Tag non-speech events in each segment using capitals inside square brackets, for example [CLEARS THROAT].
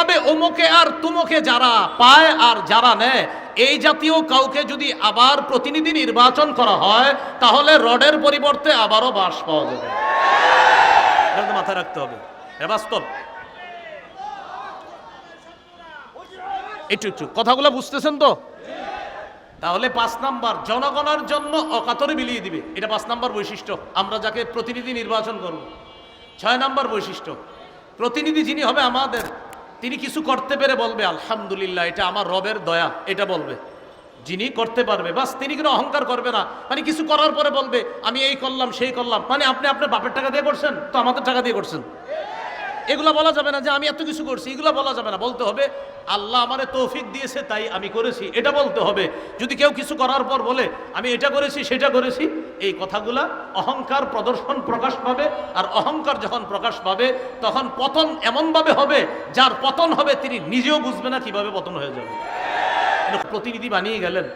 এইভাবে অমুকে আর তুমুকে যারা পায় আর যারা নেয় এই জাতীয় কাউকে যদি আবার প্রতিনিধি নির্বাচন করা হয় তাহলে রডের পরিবর্তে আবারও বাস পাওয়া যাবে। এটা মাথায় রাখতে হবে। এটা বাস্তব। একটু একটু কথাগুলো বুঝতেছেন তো? তাহলে পাঁচ নাম্বার জনগণের জন্য অকাতরে বিলিয়ে দিবে। এটা পাঁচ নাম্বার বৈশিষ্ট্য। আমরা যাকে প্রতিনিধি নির্বাচন করব। ছয় নাম্বার বৈশিষ্ট্য প্রতিনিধি যিনি হবে আমাদের তিনি কিছু করতে পেরে বলবে, আলহামদুলিল্লাহ, এটা আমার রবের দয়া। এটা বলবে। যিনি করতে পারবে, বাস তিনি কোনো অহংকার করবে না। মানে কিছু করার পরে বলবে, আমি এই করলাম, সেই করলাম। মানে আপনি আপনার বাপের টাকা দিয়ে করছেন, তো আমাদের টাকা দিয়ে করছেন। এগুলো বলা যাবে না যে, আমি এত কিছু করছি। এগুলো বলা যাবে না। বলতে হবে, আল্লাহ আমারে তৌফিক দিয়েছে, তাই আমি করেছি। এটা বলতে হবে। যদি কেউ কিছু করার পর বলে, আমি এটা করেছি, সেটা করেছি এই কথাগুলা অহংকার প্রদর্শন প্রকাশ পাবে আর অহংকার যখন প্রকাশ পাবে তখন পতন এমনভাবে হবে যার পতন হবে তিনি নিজেও বুঝবে না কিভাবে পতন হয়ে যাবে প্রতিনিধি বানিয়ে গেলেন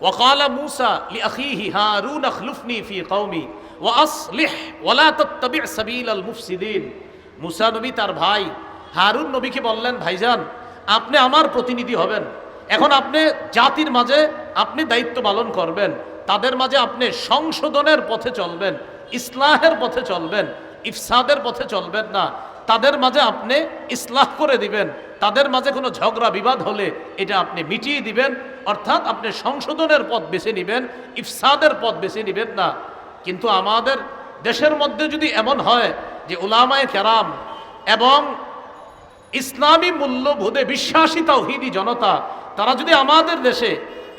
وقال موسى لأخيه هارون اخلفني في قومي وأصلح ولا تتبع سبيل المفسدين মুসা নবী তার ভাই হারুন নবীকে বললেন ভাইজান আপনি আমার প্রতিনিধি হবেন এখন আপনি জাতির মাঝে আপনি দায়িত্ব পালন করবেন তাদের মাঝে আপনি সংশোধনের পথে চলবেন, ইসলাহের পথে চলবেন, ইফসাদের পথে চলবেন না। তাদের মাঝে আপনি ইসলাহ করে দিবেন, তাদের মাঝে কোনো ঝগড়া বিবাদ হলে এটা আপনি মিটিয়ে দিবেন, অর্থাৎ আপনি সংশোধনের পথ বেছে নেবেন, ইফসাদের পথ বেছে নেবেন না। কিন্তু আমাদের দেশের মধ্যে যদি এমন হয় যে উলামায়ে কেরাম এবং ইসলামী মূল্যবোধে বিশ্বাসী তাওহিদি জনতা, তারা যদি আমাদের দেশে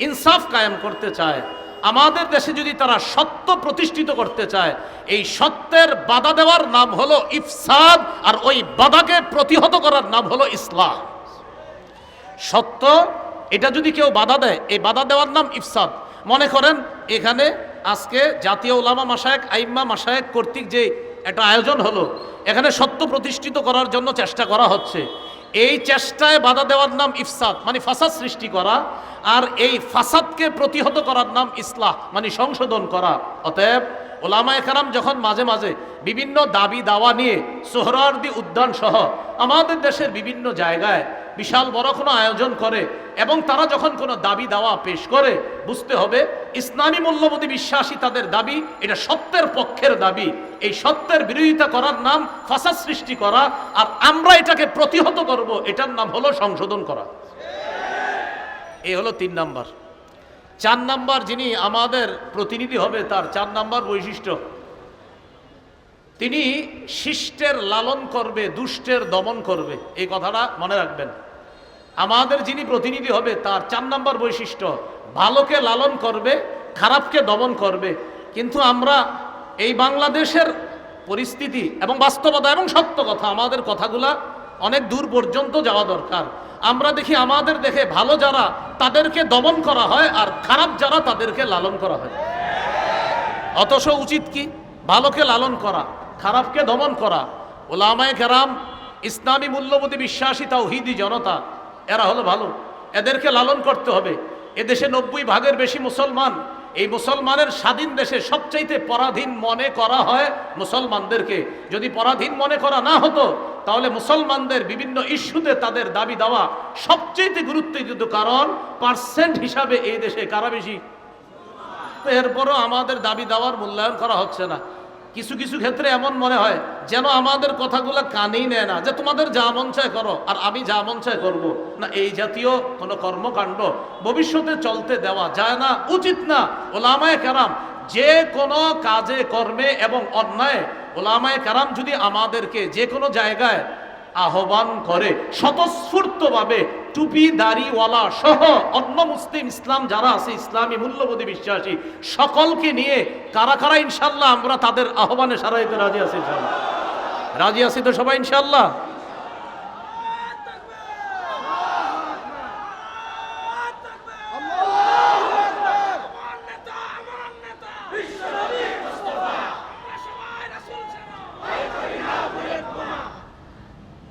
ইনসাফ কায়েম করতে চায় আমাদের দেশে যদি তারা সত্য প্রতিষ্ঠিত করতে চায়, এই সত্যের বাধা দেওয়ার নাম হলো ইফসাদ, আর ওই বাধাকে প্রতিহত করার নাম হলো ইসলাম। সত্য, এটা যদি কেউ বাধা দেয়, এই বাধা দেওয়ার নাম ইফসাদ। মনে করেন, এখানে আজকে জাতীয় ওলামা মাসায়েক আইম্মা মাসায়েক কর্তৃক যে একটা আয়োজন হলো, এখানে সত্য প্রতিষ্ঠিত করার জন্য চেষ্টা করা হচ্ছে। এই চেষ্টায় বাধা দেওয়ার নাম ইফসাদ মানে ফাসাদ সৃষ্টি করা, আর এই ফাসাদকে প্রতিহত করার নাম ইসলাহ মানে সংশোধন করা। অতএব ওলামায় কারাম যখন মাঝে মাঝে বিভিন্ন দাবি দাওয়া নিয়ে সোহরার্দি উদ্যান সহ আমাদের দেশের বিভিন্ন জায়গায় বিশাল বড় কোনো আয়োজন করে এবং তারা যখন কোনো দাবি দাওয়া পেশ করে, বুঝতে হবে ইসলামী মূল্যবোধী বিশ্বাসী তাদের দাবি, এটা সত্যের পক্ষের দাবি। এই সত্যের বিরোধিতা করার নাম ফাসাদ সৃষ্টি করা, আর আমরা এটাকে প্রতিহত করব, এটার নাম হলো সংশোধন করা। এই হলো তিন নাম্বার। চার নাম্বার যিনি আমাদের প্রতিনিধি হবে, তার চার নাম্বার বৈশিষ্ট্য। তিনি শিষ্টের লালন করবে, দুষ্টের দমন করবে। এই কথাটা মনে রাখবেন। আমাদের যিনি প্রতিনিধি হবে, তার চার নম্বর বৈশিষ্ট্য, ভালোকে লালন করবে, খারাপকে দমন করবে। কিন্তু আমরা এই বাংলাদেশের পরিস্থিতি এবং বাস্তবতা এবং সত্য কথা, আমাদের কথাগুলা অনেক দূর পর্যন্ত যাওয়া দরকার। আমরা দেখি আমাদের দেখে ভালো যারা, তাদেরকে দমন করা হয় আর খারাপ যারা, তাদেরকে লালন করা হয়। অথচ উচিত কি? ভালোকে লালন করা, খারাপকে দমন করা। ওলামায় কেরাম, ইসলামী মূল্যবোধী বিশ্বাসী তাওহিদি জনতা এরা হলো ভালো। এদেরকে লালন করতে হবে। এদেশে নব্বই ভাগের বেশি মুসলমান। এই মুসলমানের স্বাধীন দেশে সবচাইতে পরাধীন মনে করা হয় মুসলমানদেরকে। যদি পরাধীন মনে করা না হতো, তাহলে মুসলমানদের বিভিন্ন ইস্যুতে তাদের দাবি দেওয়া সবচেয়ে গুরুত্বযুক্ত কারণ পার্সেন্ট হিসাবে এই দেশে কারা বেশি? এরপরও আমাদের দাবি দাওয়ার মূল্যায়ন করা হচ্ছে না। কিছু কিছু ক্ষেত্রে এমন মনে হয় যেন আমাদের কথাগুলো কানেই নেয় না, যে তোমাদের যা মন চায় করো, আর আমি যা মন চায় করব। না, এই জাতীয় কোনো কর্মকাণ্ড ভবিষ্যতে চলতে দেওয়া যায় না, উচিত না। ওলামায় কারাম যে কোনো কাজে, কর্মে এবং অন্যায়, ওলামায় কারাম যদি আমাদেরকে যে কোনো জায়গায় আহ্বান করে, স্বতঃস্ফূর্তভাবে টুপি, দাড়িওয়ালা সহ অন্য মুসলিম ইসলাম যারা আছে, ইসলামী মূল্যবোধী বিশ্বাসী, সকলকে নিয়ে কারা কারা ইনশাল্লাহ আমরা তাদের আহ্বানে সারা দিতে রাজি আছি রাজি আছি তো সবাই ইনশাল্লাহ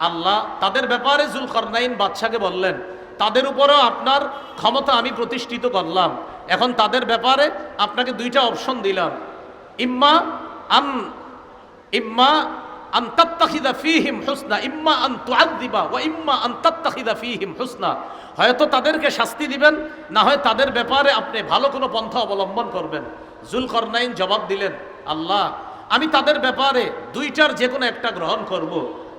আল্লাহ তাদের ব্যাপারে জুল করনাইন বাদশাকে বললেন, তাদের উপরেও আপনার ক্ষমতা আমি প্রতিষ্ঠিত করলাম। এখন তাদের ব্যাপারে আপনাকে দুইটা অপশন দিলাম। ইম্মা আন ইম্মা আন তাত্তাখিদা ফীহিম হুসনা, ইম্মা আন তুআদ্দিবা ওয়া ইম্মা আন তাত্তাখিদা ফীহিম হুসনা। হয়তো তাদেরকে শাস্তি দিবেন, না হয় তাদের ব্যাপারে আপনি ভালো কোনো পন্থা অবলম্বন করবেন। জুলকরনাইন জবাব দিলেন, আল্লাহ, আমি তাদের ব্যাপারে দুইটার যে কোনো একটা গ্রহণ করব।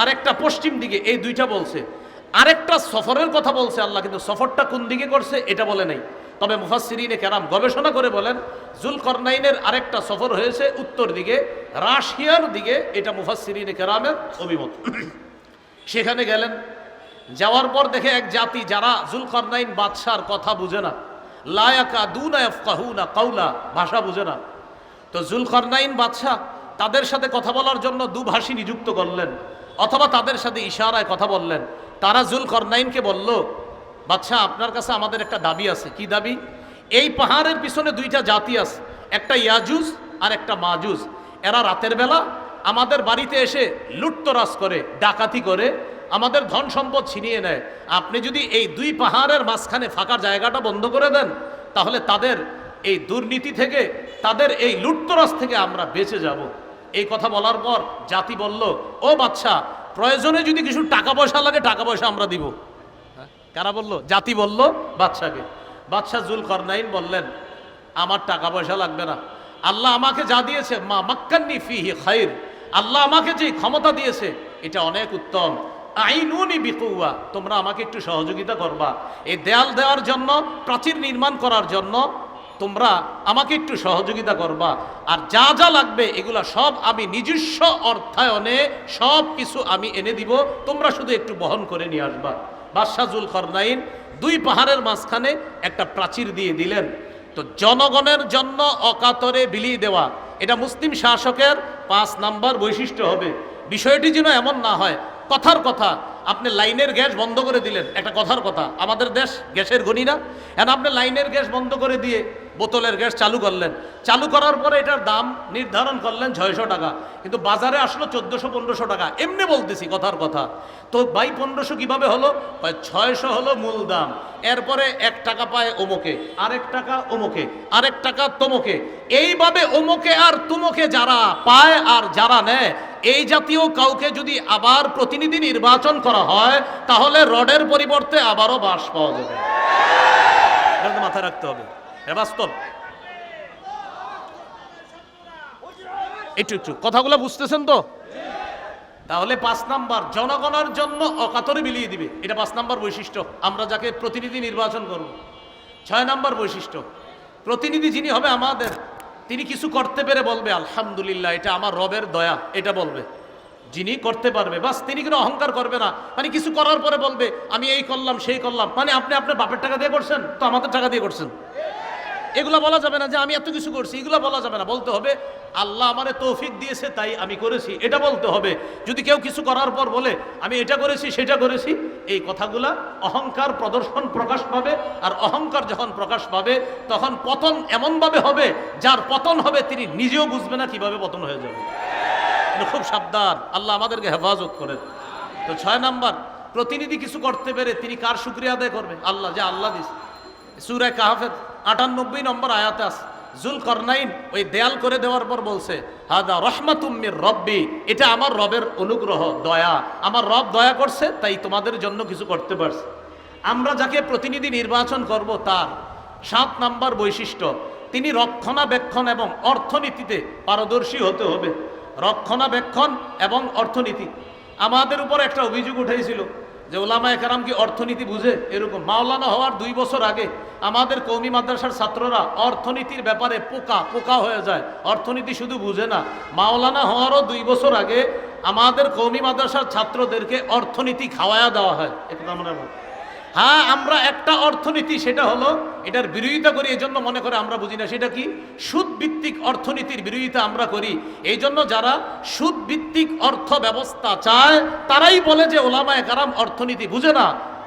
আর একটা পশ্চিম দিকে, এই দুইটা বলছে। আরেকটা সফরের কথা বলছে আল্লাহ, কিন্তু সফরটা কোন দিকে করছে এটা বলে নাই। তবে মুফাসসিরিনে কেরাম গবেষণা করে বলেন, জুলকরনাইনের আরেকটা সফর হয়েছে উত্তর দিকে, রাশিয়ার দিকে, এটা মুফাসসিরিনে কেরামের অভিমত। সেখানে গেলেন, যাওয়ার পর দেখে এক জাতি যারা জুলকরনাইন বাদশার কথা বুঝে না, লায়াকা দুনা না কাউলা, ভাষা বুঝে না। তো জুলকরনাইন বাদশাহ তাদের সাথে কথা বলার জন্য দুভাষী নিযুক্ত করলেন। অথবা তাদের সাথে ইশারায় কথা বললেন। তারা জুলকরনাইনকে বলল, বাচ্চা, আপনার কাছে আমাদের একটা দাবি আছে। কি দাবি? এই পাহাড়ের পিছনে দুইটা জাতি আছে, একটা ইয়াজুজ আর একটা মাজুজ। এরা রাতের বেলা আমাদের বাড়িতে এসে লুটতরাজ করে, ডাকাতি করে, আমাদের ধন সম্পদ ছিনিয়ে নেয়। আপনি যদি এই দুই পাহাড়ের মাঝখানে ফাঁকা জায়গাটা বন্ধ করে দেন, তাহলে তাদের এই দুর্নীতি থেকে, তাদের এই লুটতরাজ থেকে আমরা বেঁচে যাব। এই কথা বলার পর জাতি বলল, ও বাচ্চা, প্রয়োজনে যদি কিছু টাকা পয়সা লাগে, টাকা পয়সা আমরা দিব। হ্যাঁ? কারা বলল? জাতি বলল বাদশাকে বাদশাহ জুল করনাইন বললেন, আমার টাকা পয়সা লাগবে না। আল্লাহ আমাকে যা দিয়েছে, মা মাক্কান্নি ফিহি খাইর। আল্লাহ আমাকে যে ক্ষমতা দিয়েছে, এটা অনেক উত্তম। আইনুনি বিকুয়া তোমরা আমাকে একটু সহযোগিতা করবা। এই দেয়াল দেওয়ার জন্য, প্রাচীর নির্মাণ করার জন্য তোমরা আমাকে একটু সহযোগিতা করবা। আর যা যা লাগবে, এগুলা সব আমি নিজস্ব অর্থায়নে সব কিছু আমি এনে দিব। তোমরা শুধু একটু বহন করে নিয়ে আসবা। বাদশাহুল খরনাইন দুই পাহাড়ের মাঝখানে একটা প্রাচীর দিয়ে দিলেন। তো জনগণের জন্য অকাতরে বিলিয়ে দেওয়া। এটা মুসলিম শাসকের পাঁচ নাম্বার বৈশিষ্ট্য হবে। বিষয়টি যেন এমন না হয়, কথার কথা। আপনি লাইনের গ্যাস বন্ধ করে দিলেন, একটা কথার কথা। আমাদের দেশ গ্যাসের গণি না। এখন আপনি লাইনের গ্যাস বন্ধ করে দিয়ে বোতলের গ্যাস চালু করলেন। চালু করার পরে এটার দাম নির্ধারণ করলেন ছয়শো টাকা। কিন্তু বাজারে আসলো চোদ্দোশো, পনেরোশো টাকা। এমনি বলতেছি কথার কথা। তো বাই পনেরোশো কীভাবে হলো? ছয়শো হলো মূল দাম। এরপরে এক টাকা পায় ওমোকে, আরেক টাকা অমুকে আরেক টাকা তোমোকে। এইভাবে ওমোকে আর তুমোকে যারা পায় আর যারা নেয়, এই জাতীয় কাউকে যদি আবার প্রতিনিধি নির্বাচন করা হয়, তাহলে রডের পরিবর্তে আবারও বাস পাওয়া যাবে। মাথায় রাখতে হবে। একটু একটু, কথাগুলো বুঝতেছেন তো? তাহলে পাঁচ নাম্বার, জনগণের জন্য অকাতরে বিলিয়ে দিবে। এটা পাঁচ নাম্বার বৈশিষ্ট্য। আমরা যাকে প্রতিনিধি নির্বাচন করব। ছয় নাম্বার বৈশিষ্ট্য, প্রতিনিধি যিনি হবে আমাদের, তিনি কিছু করতে পেরে বলবে, আলহামদুলিল্লাহ, এটা আমার রবের দয়া। এটা বলবে। যিনি করতে পারবে, বাস তিনি কোনো অহংকার করবে না। মানে কিছু করার পরে বলবে, আমি এই করলাম, সেই করলাম। মানে আপনি আপনার বাপের টাকা দিয়ে করছেন? তো আমাদের টাকা দিয়ে করছেন? এগুলো বলা যাবে না যে আমি এত কিছু করছি, এগুলো বলা যাবে না। বলতে হবে, আল্লাহ আমারে তৌফিক দিয়েছে, তাই আমি করেছি। এটা বলতে হবে। যদি কেউ কিছু করার পর বলে, আমি এটা করেছি, সেটা করেছি, এই কথাগুলা অহংকার প্রদর্শন প্রকাশ পাবে। আর অহংকার যখন প্রকাশ পাবে, তখন পতন এমনভাবে হবে, যার পতন হবে তিনি নিজেও বুঝবে না কীভাবে পতন হয়ে যাবে। খুব সাবধান, আল্লাহ আমাদেরকে হেফাজত করেন। তো ছয় নাম্বার, প্রতিনিধি কিছু করতে পেরে তিনি কার শুক্রিয়া আদায় করবে? আল্লাহ, যে আল্লাহ দিস সুরায় কাহাফের আটানব্বই নম্বর আয়াতে আস জুল করনাইন ওই দেয়াল করে দেওয়ার পর বলছে, হাদা রহমাতুম্মির রব্বি এটা আমার রবের অনুগ্রহ, দয়া। আমার রব দয়া করছে, তাই তোমাদের জন্য কিছু করতে পারছে। আমরা যাকে প্রতিনিধি নির্বাচন করব, তার সাত নাম্বার বৈশিষ্ট্য, তিনি রক্ষণাবেক্ষণ এবং অর্থনীতিতে পারদর্শী হতে হবে। রক্ষণাবেক্ষণ এবং অর্থনীতি। আমাদের উপর একটা অভিযোগ উঠেছিল যে ওলামা একরাম কি অর্থনীতি বুঝে? এরকম। মাওলানা হওয়ার দুই বছর আগে আমাদের কৌমি মাদ্রাসার ছাত্ররা অর্থনীতির ব্যাপারে পোকা পোকা হয়ে যায়। অর্থনীতি শুধু বুঝে না। মাওলানা হওয়ারও দুই বছর আগে আমাদের কৌমি মাদ্রাসার ছাত্রদেরকে অর্থনীতি খাওয়ায়া দেওয়া হয়। এটা আমরা। হ্যাঁ আমরা একটা অর্থনীতি, সেটা হলো এটার বিরোধিতা করি এই জন্য মনে করে আমরা বুঝি না, সেটা কি? সুদ ভিত্তিক অর্থনীতির বিরোধিতা আমরা করি। এই জন্য যারা সুদ ভিত্তিক অর্থ ব্যবস্থা চায়, তারাই বলে যে ওলামায় কারাম অর্থনীতি বুঝে না।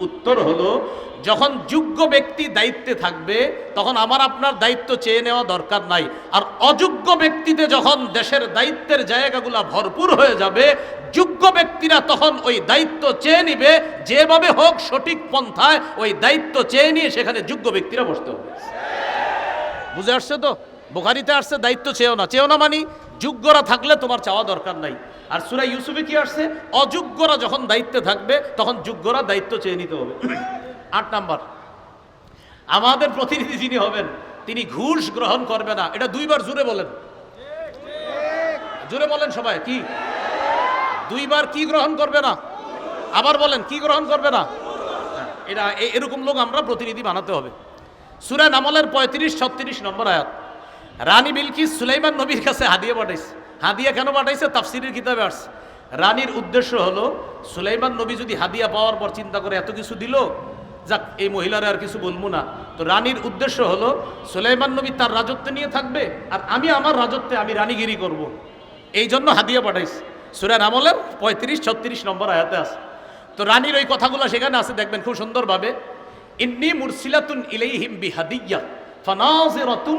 উত্তর হলো, যখন যোগ্য ব্যক্তি দায়িত্বে থাকবে, তখন আমার আপনার দায়িত্ব চেয়ে নেওয়া দরকার নাই। আর অযোগ্য ব্যক্তিতে যখন দেশের দায়িত্বের জায়গাগুলা ভরপুর হয়ে যাবে, যোগ্য ব্যক্তিরা তখন ওই দায়িত্ব চেয়ে নিবে, যেভাবে হোক সঠিক পন্থায় ওই দায়িত্ব চেয়ে নিয়ে সেখানে যোগ্য ব্যক্তিরা বসতে হবে। বুঝে আসছে তো? বোখারিতে আসছে, দায়িত্ব চেয়েও না। চেয়েও না মানি যোগ্যরা থাকলে তোমার চাওয়া দরকার নাই। আর সুরা ইউসুফে কি আসছে? অযোগ্যরা যখন দায়িত্বে থাকবে, তখন যোগ্যরা দায়িত্ব চেয়ে নিতে হবে। [CLEARS THROAT] আট নাম্বার। আমাদের প্রতিনিধি যিনি হবেন, তিনি ঘুষ গ্রহণ করবে না। এটা দুইবার জুড়ে বলেন। জুড়ে বলেন সবাই, কি? দুইবার কি গ্রহণ করবে না? আবার বলেন, কি গ্রহণ করবে না? এটা এ- এরকম লোক আমরা প্রতিনিধি বানাতে হবে। সুরা নামলের পঁয়ত্রিশ, ছত্রিশ নম্বর আয়াত। রানী বিলকিস সুলাইমান নবীর কাছে হাদিয়া পাঠাইছে। হাদিয়া কেন পাঠাইছে? তাফসিরের কিতাবে আসছে। রানীর উদ্দেশ্য হলো, সুলাইমান নবী যদি হাদিয়া পাওয়ার পর চিন্তা করে এত কিছু দিল, যাক, এই মহিলারা আর কিছু বলব না। তো রানীর উদ্দেশ্য হলো, সুলাইমান নবী তার রাজত্ব নিয়ে থাকবে, আর আমি আমার রাজত্বে আমি রানীগিরি করব। এই জন্য হাদিয়া পাঠাইছে। সুরা নামলের পঁয়ত্রিশ, ছত্রিশ নম্বর আয়াতে আছে তো রানীর ওই কথাগুলো সেখানে আছে, দেখবেন খুব সুন্দরভাবে। ইন্নি মুরসিলাতুন ইলাইহিম বিহাদিয়া ফানাজিরাতুম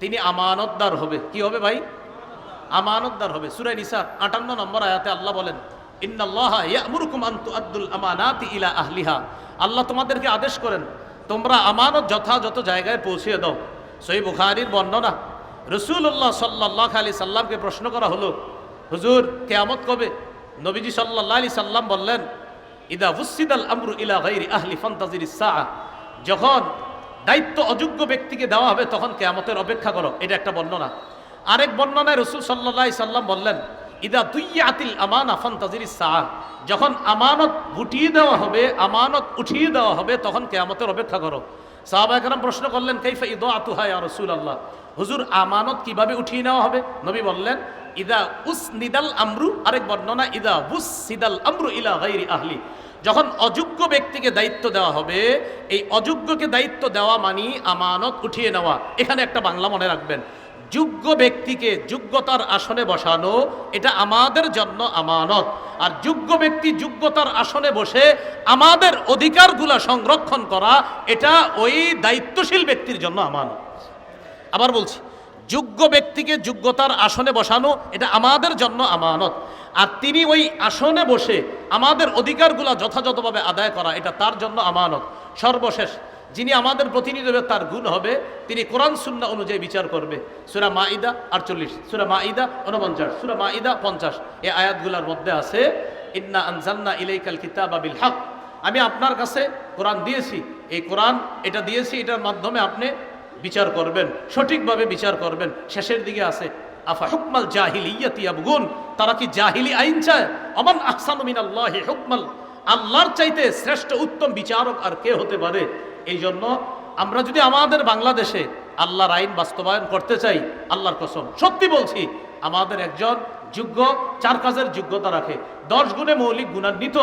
তিনি আমানতদার হবে। কি হবে ভাই? আমানতদার হবে। সুরাই নিসার আটান্ন নম্বর আয়াতে আল্লাহ বলেন ইলা আল্লাহ তোমাদেরকে আদেশ করেন, তোমরা আমানত যথাযথ জায়গায় পৌঁছিয়ে দাও। সই বুখারীর বর্ণনা রসুল্লাহ সাল্লাহ আলি সাল্লামকে প্রশ্ন করা হলো, হুজুর, কেয়ামত কবে নবীজি সাল্লাহ আলি সাল্লাম বললেন, ইদা বুসিদাল আমরু ইলা আহলি ফান্তাজির যখন দায়িত্ব অযোগ্য ব্যক্তিকে দেওয়া হবে, তখন কেয়ামতের অপেক্ষা করো। এটা একটা বর্ণনা। আরেক বর্ণনায় রসুল সাল্লাহ সাল্লাম বললেন, ইদা দুইয়াতিল আমানা ফান্তাজির সাআ। যখন আমানত গুটিয়ে দেওয়া হবে, আমানত উঠিয়ে দেওয়া হবে, তখন কেয়ামতের অপেক্ষা করো। সাহাবা একরাম প্রশ্ন করলেন, কাইফা ইদা আতুহা ইয়া রসুল আল্লাহ হুজুর, আমানত কীভাবে উঠিয়ে নেওয়া হবে? নবী বললেন, ইদা উস নিদাল আমরু। আরেক বর্ণনা, ইদা বুস সিদাল আমরু ইলা গাইরি আহলি। যখন অযোগ্য ব্যক্তিকে দায়িত্ব দেওয়া হবে, এই অযোগ্যকে দায়িত্ব দেওয়া মানি আমানত উঠিয়ে নেওয়া। এখানে একটা বাংলা মনে রাখবেন। যোগ্য ব্যক্তিকে যোগ্যতার আসনে বসানো, এটা আমাদের জন্য আমানত। আর যোগ্য ব্যক্তি যোগ্যতার আসনে বসে আমাদের অধিকারগুলা সংরক্ষণ করা, এটা ওই দায়িত্বশীল ব্যক্তির জন্য আমানত। আবার বলছি যোগ্য ব্যক্তিকে যোগ্যতার আসনে বসানো, এটা আমাদের জন্য আমানত। আর তিনি ওই আসনে বসে আমাদের অধিকারগুলো যথাযথভাবে আদায় করা, এটা তার জন্য আমানত। সর্বশেষ, যিনি আমাদের প্রতিনিধি হবে, তার গুণ হবে। তিনি কোরআন, সুন্না অনুযায়ী বিচার করবে। সুরা মাইদা আটচল্লিশ, সুরা মাইদা উনপঞ্চাশ সুরা মাইদা পঞ্চাশ। এই আয়াতগুলোর মধ্যে আছে, ইন্না আনজান্না ইলাইকাল কিতাব বিল হক। আমি আপনার কাছে কোরআন দিয়েছি। এই কোরআন, এটা দিয়েছি, এটার মাধ্যমে আপনি বিচার করবেন, সঠিকভাবে বিচার করবেন, শেষের দিকে আছে, আফা হুকমাল জাহিলিয়াতি আবগুন তারা কি জাহিলি আইন চায়? অমান আহসানু মিনাল্লাহি হুকমাল, আল্লাহর চাইতে শ্রেষ্ঠ উত্তম বিচারক আর কে হতে পারে? এই জন্য আমরা যদি আমাদের বাংলাদেশে আল্লাহর আইন বাস্তবায়ন করতে চাই, আল্লাহর কসম, সত্যি বলছি, আমাদের একজন যোগ্য, চার কাজের যোগ্যতা রাখে দশ গুণে মৌলিক গুণান্বিত,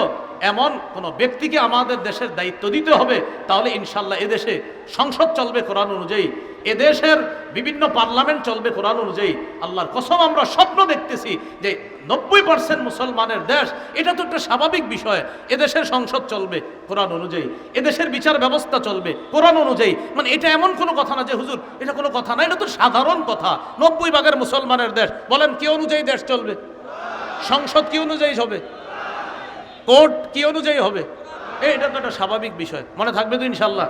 এমন কোনো ব্যক্তিকে আমাদের দেশের দায়িত্ব দিতে হবে, তাহলে ইনশাল্লাহ এদেশে সংসদ চলবে কোরআন অনুযায়ী। এদেশের বিভিন্ন পার্লামেন্ট চলবে কোরআন অনুযায়ী। আল্লাহর কসম, আমরা স্বপ্ন দেখতেছি যে নব্বই পার্সেন্ট মুসলমানের দেশ, এটা তো একটা স্বাভাবিক বিষয়, এদেশের সংসদ চলবে কোরআন অনুযায়ী। এদেশের বিচার ব্যবস্থা চলবে কোরআন অনুযায়ী। মানে এটা এমন কোনো কথা না যে, হুজুর, এটা কোনো কথা না, এটা তো সাধারণ কথা। নব্বই ভাগের মুসলমানের দেশ, বলেন কি অনুযায়ী দেশ চলবে? সংসদ কি অনুযায়ী হবে? কোর্ট কি অনুযায়ী হবে? এটা তো একটা স্বাভাবিক বিষয়। মনে থাকবে তো ইনশাল্লাহ।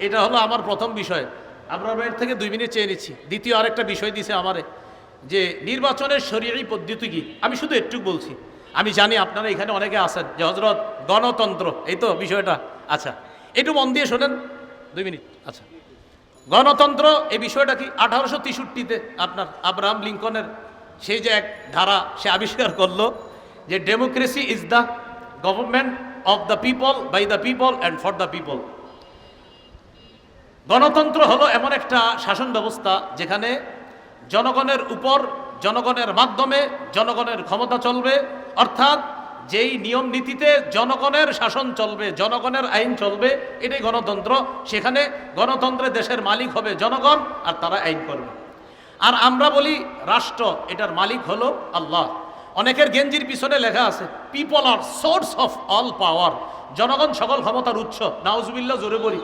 এটা হলো আমার প্রথম বিষয়। আপনার বাইরে থেকে দুই মিনিট চেয়ে নিচ্ছি। দ্বিতীয় আরেকটা বিষয় দিছে আমারে, যে নির্বাচনের শরীরই পদ্ধতি কি? আমি শুধু একটু বলছি। আমি জানি আপনারা এখানে অনেকে আছেন, যে হজরত গণতন্ত্র, এই তো বিষয়টা। আচ্ছা একটু মন দিয়ে শোনেন। দুই মিনিট। আচ্ছা। গণতন্ত্র, এই বিষয়টা কি আঠারোশো তেষট্টিতে আপনার আব্রাহাম লিঙ্কনের সেই যে এক ধারা সে আবিষ্কার করল যে democracy is the government of the people by the people and for the people গণতন্ত্র হলো এমন একটা শাসন ব্যবস্থা যেখানে জনগণের উপর, জনগণের মাধ্যমে, জনগণের ক্ষমতা চলবে, অর্থাৎ যেই নিয়ম নীতিতে জনগণের শাসন চলবে, জনগণের আইন চলবে, এটাই গণতন্ত্র। সেখানে গণতন্ত্রে দেশের মালিক হবে জনগণ আর তারা আইন করবে। আর আমরা বলি রাষ্ট্র, এটার মালিক হলো আল্লাহ। অনেকের গেঞ্জির পিছনে লেখা আছে people are source of all power জনগণ সকল ক্ষমতার উৎস। নাউজুবিল্লাহ, জোরে বলি।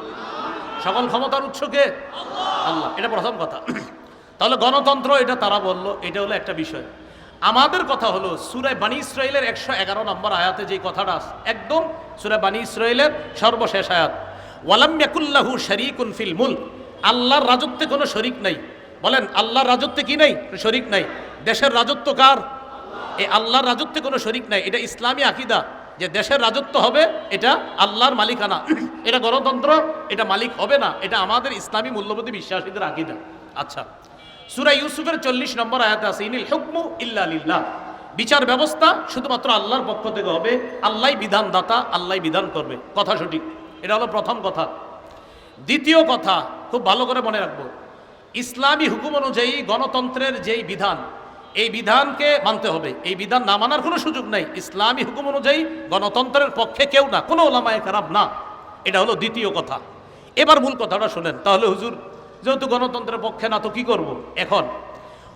সকল ক্ষমতার উৎস কে? আল্লাহ। এটা প্রথম কথা। [CLEARS THROAT] তাহলে গণতন্ত্র, এটা তারা বলল, এটা হলো একটা বিষয়। আমাদের কথা হলো, সুরায় বানী ইসরায়েলের একশো এগারো নম্বর আয়াতে যে কথাটা একদম সুরায় বানী ইসরায়েলের সর্বশেষ আয়াত। ওয়ালাম ইয়াকুল্লাহু শরিকুন ফিল মুলক। আল্লাহর রাজত্বে কোনো শরিক নাই। বলেন, আল্লাহর রাজত্বে কি নাই? শরিক নাই। দেশের রাজত্ব কার? এই আল্লাহর রাজত্বে কোনো শরিক নাই। এটা ইসলামী আকিদা যে দেশের রাজত্ব হবে, এটা আল্লাহর মালিকানা। [CLEARS THROAT] এটা গণতন্ত্র, এটা মালিক হবে না। এটা আমাদের ইসলামী মূল্যবোধী বিশ্বাসীদের আকিদা। আচ্ছা সুরা ইউসুফের চল্লিশ নম্বর আয়াতে আছে, ইনিল হুকমু ইল্লা লিল্লাহ। বিচার ব্যবস্থা শুধুমাত্র আল্লাহর পক্ষ থেকে হবে। আল্লাহ বিধানদাতা আল্লাহ বিধান করবে। কথা সঠিক। এটা হলো প্রথম কথা। দ্বিতীয় কথা, খুব ভালো করে মনে রাখব। ইসলামী হুকুম অনুযায়ী গণতন্ত্রের যেই বিধান, এই বিধানকে মানতে হবে। এই বিধান না মানার কোনো সুযোগ নাই। ইসলামী হুকুম অনুযায়ী গণতন্ত্রের পক্ষে কেউ না, কোনো ওলামায় খারাপ না। এটা হলো দ্বিতীয় কথা। এবার মূল কথাটা শোনেন। তাহলে হুজুর, যেহেতু গণতন্ত্রের পক্ষে না, তো কি করব? এখন,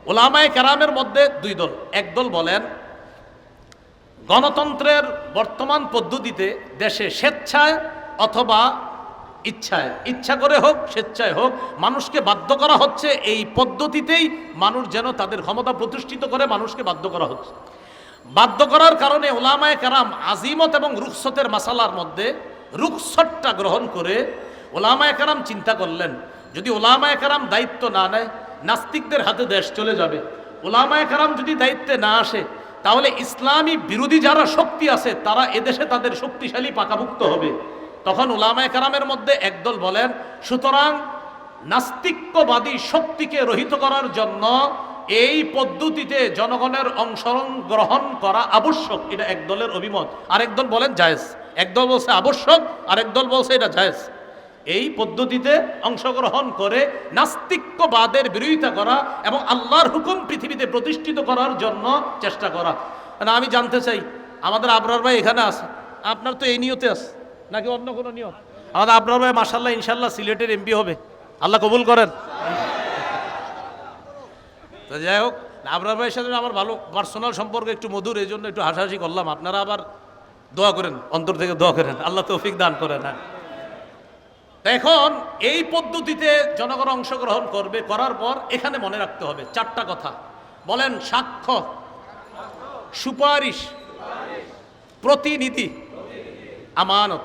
ওলামায় কেরামের মধ্যে দুই দল। একদল বলেন, গণতন্ত্রের বর্তমান পদ্ধতিতে দেশে স্বেচ্ছায় অথবা ইচ্ছায়, ইচ্ছা করে হোক, স্বেচ্ছায় হোক, মানুষকে বাধ্য করা হচ্ছে এই পদ্ধতিতেই মানুষ যেন তাদের ক্ষমতা প্রতিষ্ঠিত করে, মানুষকে বাধ্য করা হচ্ছে। বাধ্য করার কারণে ওলামায় কারাম আজিমত এবং রুখসতের মাসালার মধ্যে রুখসটটা গ্রহণ করে ওলামায় কারাম চিন্তা করলেন, যদি ওলামায় কারাম দায়িত্ব না নেয়, নাস্তিকদের হাতে দেশ চলে যাবে। ওলামায় কারাম যদি দায়িত্বে না আসে, তাহলে ইসলামী বিরোধী যারা শক্তি আছে, তারা এদেশে তাদের শক্তিশালী পাকাভুক্ত হবে। তখন উলামায়ে কারামের মধ্যে একদল বলেন, সুতরাং নাস্তিক্যবাদী শক্তিকে রহিত করার জন্য এই পদ্ধতিতে জনগণের অংশগ্রহণ গ্রহণ করা আবশ্যক। এটা একদলের অভিমত। আরেক দল বলেন, জায়েজ। একদল বলছে, আবশ্যক। আরেক দল বলছে, এটা জায়েজ। এই পদ্ধতিতে অংশগ্রহণ করে নাস্তিক্যবাদের বিরোধিতা করা এবং আল্লাহর হুকুম পৃথিবীতে প্রতিষ্ঠিত করার জন্য চেষ্টা করা। না, আমি জানতে চাই, আমাদের আবরার ভাই এখানে আছে। আপনার তো এই নিয়তে আছে। নাকি অন্য কোনো নিয়ম? আমাদের আবরার ভাই মাসাল্লাহ ইনশাল্লাহ সিলেটের এমপি হবে। আল্লাহ কবুল করেন। তো যাই হোক, আবরার ভাইয়ের সাথে আমার ভালো পার্সোনাল সম্পর্ক একটু মধুর এই জন্য একটু হাসাহাসি করলাম। আপনারা আবার দোয়া করেন, অন্তর থেকে দোয়া করেন। আল্লাহ তৌফিক দান করেন হ্যাঁ। এখন এই পদ্ধতিতে জনগণ অংশগ্রহণ করবে, করার পর এখানে মনে রাখতে হবে চারটা কথা। বলেন সাক্ষ্য, সুপারিশ, প্রতিনিধি, আমানত।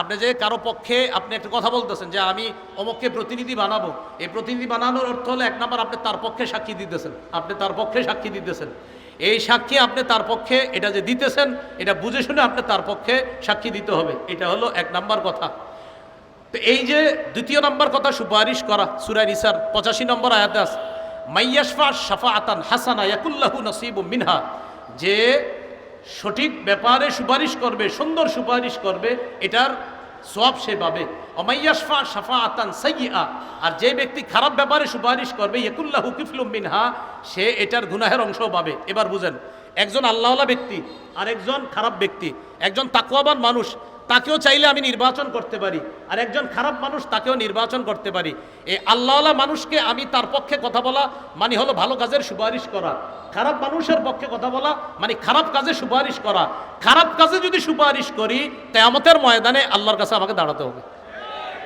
আপনি যে কারও পক্ষে আপনি একটা কথা বলতেছেন যে আমি অমুককে প্রতিনিধি বানাবো, এই প্রতিনিধি বানানোর অর্থ হলো এক নম্বর আপনি তার পক্ষে সাক্ষী দিতেছেন, আপনি তার পক্ষে সাক্ষী দিতেছেন। এই সাক্ষী আপনি তার পক্ষে এটা যে দিতেছেন, এটা বুঝে শুনে আপনি তার পক্ষে সাক্ষী দিতে হবে, এটা হলো এক নাম্বার কথা। তো এই যে দ্বিতীয় নম্বর কথা সুপারিশ করা সুরাই নিসার পঁচাশি নম্বর আয়াতে আছে, মাইয়াশফা শাফা আতান হাসানা ইয়াকুল্লাহু নসিব মিনহা যে সঠিক ব্যাপারে সুপারিশ করবে, সুন্দর সুপারিশ করবে, এটার সব সে পাবে। অমাইয়াশফা সাফা আতান সাইয়া আর যে ব্যক্তি খারাপ ব্যাপারে সুপারিশ করবে, ইয়কুল্লাহ কিফলুম মিনহা, সে এটার গুনাহের অংশ পাবে। এবার বুঝেন একজন আল্লাহওয়ালা ব্যক্তি আর একজন খারাপ ব্যক্তি একজন তাকুয়াবান মানুষ তাকেও চাইলে আমি নির্বাচন করতে পারি আর একজন খারাপ মানুষ তাকেও নির্বাচন করতে পারি। এই আল্লাহওয়ালা মানুষকে আমি তার পক্ষে কথা বলা মানে হলো ভালো কাজের সুপারিশ করা। খারাপ মানুষের পক্ষে কথা বলা মানে খারাপ কাজে সুপারিশ করা। খারাপ কাজে যদি সুপারিশ করি তাই তেয়ামতের ময়দানে আল্লাহর কাছে আমাকে দাঁড়াতে হবে।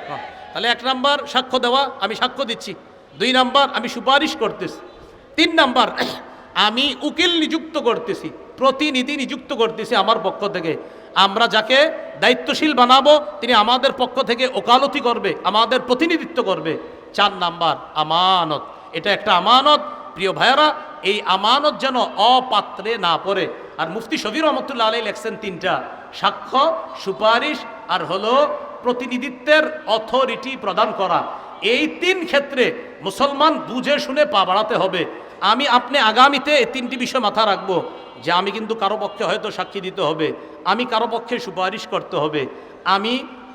হ্যাঁ, তাহলে এক নাম্বার সাক্ষ্য দেওয়া আমি সাক্ষ্য দিচ্ছি। দুই নাম্বার আমি সুপারিশ করতেছি। তিন নাম্বার আমি উকিল নিযুক্ত করতেছি, প্রতিনিধি নিযুক্ত করতেছি আমার পক্ষ থেকে। আমরা যাকে দায়িত্বশীল বানাবো, তিনি আমাদের পক্ষ থেকে ওকালতি করবে, আমাদের প্রতিনিধিত্ব করবে। চার নাম্বার, আমানত। এটা একটা আমানত। প্রিয় ভাইয়ারা, এই আমানত যেন অপাত্রে না পড়ে। আর মুফতি শফির রহমতুল্লাহ আলাই লেখছেন তিনটা। সাক্ষ্য, সুপারিশ আর হলো প্রতিনিধিত্বের অথরিটি প্রদান করা। এই তিন ক্ষেত্রে মুসলমান বুঝে শুনে পা বাড়াতে হবে। আমি আপনি আগামীতে তিনটি বিষয় মাথা রাখব যে আমি কিন্তু কারও পক্ষে হয়তো সাক্ষী দিতে হবে। আমি কারও পক্ষে সুপারিশ করতে হবে। আমি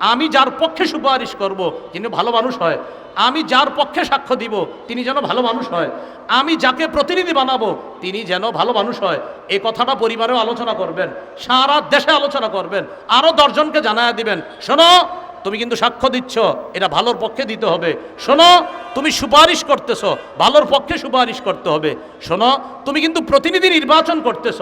আমি যার পক্ষে সুপারিশ করব তিনি ভালো মানুষ হয়, আমি যার পক্ষে সাক্ষ্য দিব, তিনি যেন ভালো মানুষ হয়, আমি যাকে প্রতিনিধি বানাবো, তিনি যেন ভালো মানুষ হয়। এই কথাটা পরিবারেও আলোচনা করবেন, সারা দেশে আলোচনা করবেন আরও দশজনকে জানায় দিবেন। শোনো তুমি কিন্তু সাক্ষ্য দিচ্ছ, এটা ভালোর পক্ষে দিতে হবে। শোনো, তুমি সুপারিশ করতেছ, ভালোর পক্ষে সুপারিশ করতে হবে। শোনো, তুমি কিন্তু প্রতিনিধি নির্বাচন করতেছ,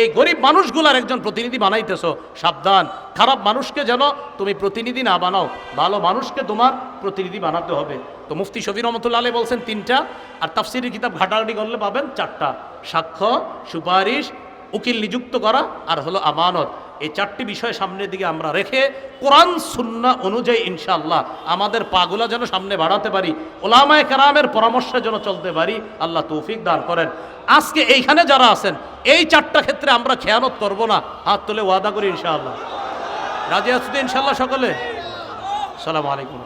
এই গরিব মানুষগুলার একজন প্রতিনিধি বানাইতেছ, সাবধান। খারাপ মানুষকে যেন তুমি প্রতিনিধি না বানাও, ভালো মানুষকে তোমার প্রতিনিধি বানাতে হবে। তো মুফতি শফি রহমতুল্লাহ আলী বলছেন তিনটা, আর তাফসিরের কিতাব ঘাটাঘাটি করলে পাবেন চারটা। সাক্ষ্য, সুপারিশ, উকিল নিযুক্ত করা, আর হলো আমানত। এই চারটি বিষয় সামনের দিকে আমরা রেখে কোরআন, সুন্না অনুযায়ী ইনশাআল্লাহ আমাদের পাগুলা যেন সামনে বাড়াতে পারি, ওলামায় কারামের পরামর্শে যেন চলতে পারি, আল্লাহ তৌফিক দান করেন। আজকে এইখানে যারা আছেন, এই চারটা ক্ষেত্রে আমরা খেয়ানত করব না, হাত তুলে ওয়াদা করি ইনশাআল্লাহ। রাজি আছি ইনশাল্লাহ সকলে? সালাম আলাইকুম।